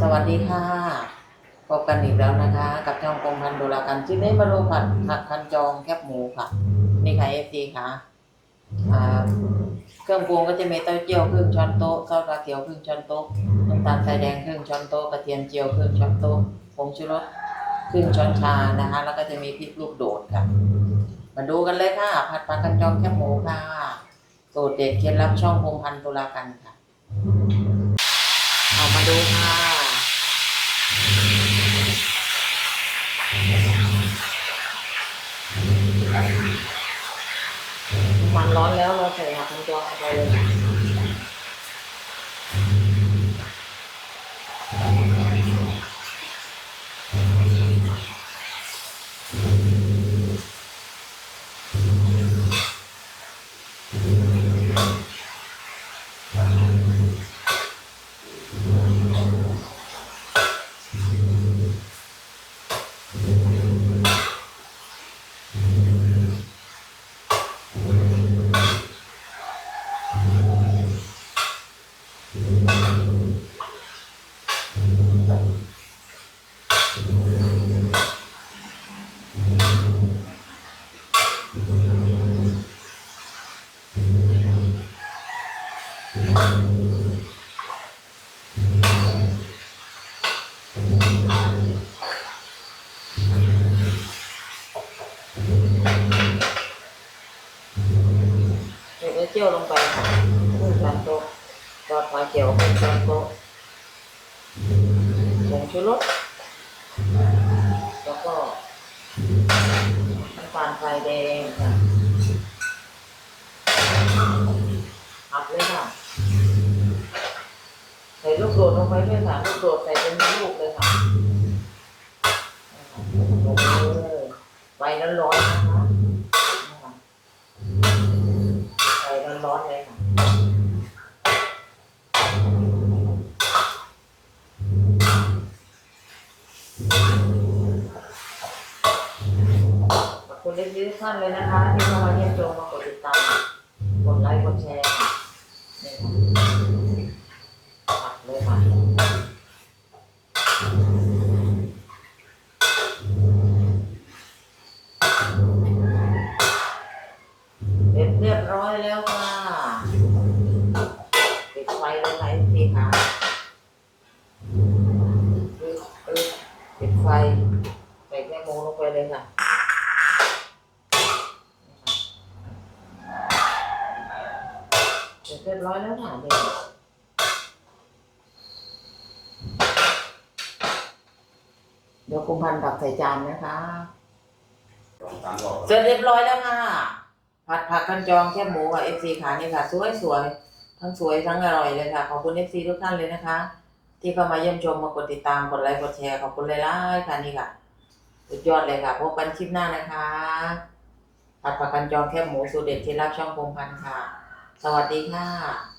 สวัสดีค่ะ พบกันอีกแล้วนะคะ กับช่องกงพันธุ์โบรากันที่นี้มาดูผัดผักคันจองแคบหมูค่ะ นี่ค่ะเอฟซีค่ะเครื่องปรุงก็จะมีเต้าเจี้ยวครึ่งช้อนโต๊ะซอสปลาเขียวครึ่งช้อนโต๊ะน้ำตาลทรายแดงครึ่งช้อนโต๊ะกระเทียมเจียวครึ่งช้อนโต๊ะผงชูรสครึ่งช้อนชานะคะ แล้วก็จะมีพริกลูกโดดค่ะ มาดูกันเลยค่ะ ผัดผักคันจองแคบหมูค่ะสูตรเด็ดเคล็ดลับช่องพงพันธุลากันค่ะ ออกมาดูค่ะมันร้อนแล้วเราใส่หักคันจองลงไปเลย เจียวลงไปค่ะครึ่งช้อนโต๊ะซอสปลาเขียวครึ่งช้อนโต๊ะผงชูรสแล้วก็น้ำตาลทรายแดงค่ะผัดเลยค่ะใส่ลูกโดดลงไปด้วยค่ะลูกโดดใส่เป็นลูกเลยค่ะลงไปเลยไฟร้อนๆนะคะ ร้อนเลยค่ะขอบคุณเล็กๆทุกท่านเลยนะคะ ที่เข้ามาเยี่ยมชมมากดติดตามกดไลค์กดแชร์ค่ะนี่ค่ะปักเลยค่ะ โมลงไปเลยค่ะเสร็จเรียบร้อยแล้วค่ะเด็กเดี๋ยวคุมพันตักใส่จานนะคะสามรอบเสร็จเรียบร้อยแล้วค่ะ ผัดผักกันจองแค่หมูกับเอฟซีขานี่ค่ะ สวยสวยๆทั้งสวยทั้งอร่อยเลยค่ะ ขอบคุณเอฟซีทุกท่านเลยนะคะ ที่เข้ามาเยี่ยมชมมากดติดตามกดไลค์กดแชร์ขอบคุณเลยล่ะค่ะนี่ค่ะ สุดยอดเลยค่ะ พบกันคลิปหน้านะคะผัดผักกันจองแคบหมูสูตรเด็ดเคล็ดลับช่องพงพันธ์ค่ะ สวัสดีค่ะ